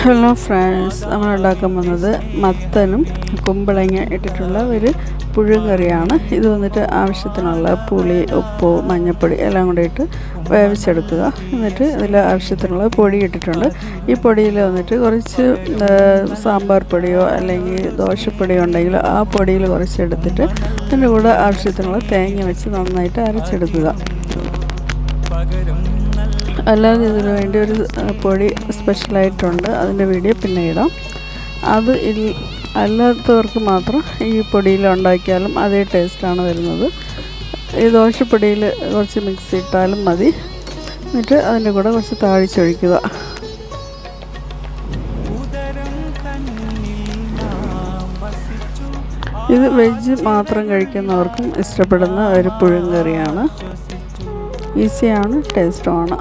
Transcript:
Hello friends നമ്മൾ ഉണ്ടാക്കാൻ പോകുന്നത് മത്തനും കുമ്പളങ്ങ ഇട്ടിട്ടുള്ള ഒരു പുഴുകറിയാണ്. ഇത് വന്നിട്ട് ആവശ്യത്തിനുള്ള പുളി ഉപ്പ് മഞ്ഞൾപ്പൊടി എല്ലാം കൂടി ഇട്ട് വേവിച്ചെടുക്കുക. എന്നിട്ട് ഇതിൽ ആവശ്യത്തിനുള്ള പൊടി ഇട്ടിട്ടുണ്ട്. ഈ പൊടിയിൽ വന്നിട്ട് കുറച്ച് സാമ്പാർ പൊടിയോ അല്ലെങ്കിൽ ദോശപ്പൊടിയോ ഉണ്ടെങ്കിൽ ആ പൊടിയിൽ കുറച്ച് എടുത്തിട്ട് അതിന്റെ കൂടെ ആവശ്യത്തിനുള്ള തേങ്ങ വെച്ച് നന്നായിട്ട് അരച്ചെടുക്കുക. അല്ലാതെ ഇതിനു വേണ്ടി ഒരു പൊടി സ്പെഷ്യലായിട്ടുണ്ട്. അതിന്റെ വീഡിയോ പിന്നെ ഇടാം. അത് അല്ലാത്തവർക്ക് മാത്രം ഈ പൊടിയിൽ ഉണ്ടാക്കിയാലും അതേ ടേസ്റ്റാണ് വരുന്നത്. ഈ ദോശപ്പൊടിയിൽ കുറച്ച് മിക്സ് ഇട്ടാലും മതി. എന്നിട്ട് അതിന്റെ കൂടെ കുറച്ച് താഴിച്ചൊഴിക്കുക ഇത് വെജ് മാത്രം കഴിക്കുന്നവർക്കും ഇഷ്ടപ്പെടുന്ന ഒരു പുഴുങ്കറിയാണ്. ഈസിയാണ് ടേസ്റ്റുമാണ്.